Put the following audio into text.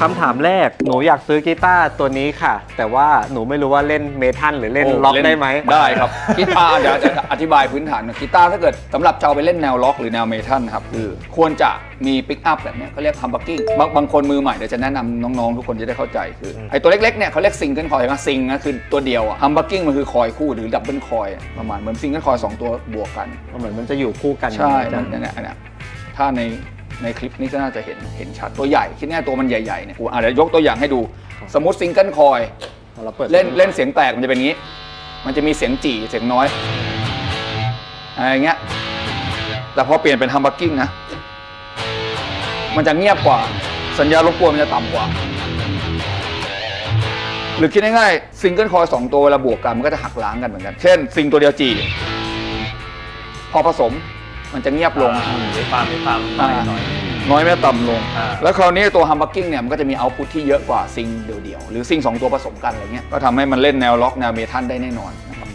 คำถามแรกหนูอยากซื้อกีตาร์ตัวนี้ค่ะ แต่ว่าหนูไม่รู้ว่าเล่นเมทัลหรือเล่นโล็อกได้ไหม ได้ครับกีตาร์เดี๋ยวจะอธิบายพื้นฐานหน่อยกีตาร์ถ้าเกิดสำหรับจะเอาไปเล่นแนวล็อกหรือแนวเมทัลนะครับคือควรจะมีปิกอัพแบบเนี้ยเขาเรียกฮัมบักกิ้งบางบางคนมือใหม่เดี๋ยวจะแนะนำน้องๆ ทุกคนจะได้เข้าใจคือไอ้ตัวเล็กๆเนี่ยเขาเรียกซิงเกิลคอยนะซิงนะคือตัวเดียวอะฮัมบักกิ้งมันคือคอยคู่หรือดับเบิลคอยประมาณเหมือนซิงเกิลคอยสองตัวบวกกัน เหมือนมันจะอยู่คู่กันใช่จ้ะมันเนี่ยเนี่ยถ้าใน ในคลิปนี้ก็น่าจะเห็นเห็นชัดตัวใหญ่ คิดง่ายๆตัวมันใหญ่ๆเนี่ยกูอาจจะเดี๋ยวยกตัวอย่างให้ดู สมมติซิงเกิลคอยเราเปิดเล่นเล่นเสียงแตกมันจะเป็นอย่างนี้ มันจะมีเสียงจี่เสียงน้อยอะไรอย่างเงี้ยแต่พอเปลี่ยนเป็นฮัมบักกิ้งนะ มันจะเงียบกว่า สัญญาณรบกวนมันจะต่ำกว่า หรือคิดง่ายๆซิงเกิลคอยสองตัวเวลาบวกกันมันก็จะหักล้างกันเหมือนกัน เช่น ซิงตัวเดียวจี่พอผสม มันจะเงียบลง มีความมีความน้อยหน่อย น้อยไม่ต่ำลง อ่า แล้วคราวนี้ตัวฮัมบักกิ้งเนี่ยมันก็จะมีเอาพุทที่เยอะกว่าซิงเดี่ยวๆ หรือซิงสองตัวผสมกันอะไรเงี้ย ก็ทำให้มันเล่นแนวล็อกแนวเมทัลได้แน่นอนนะครับ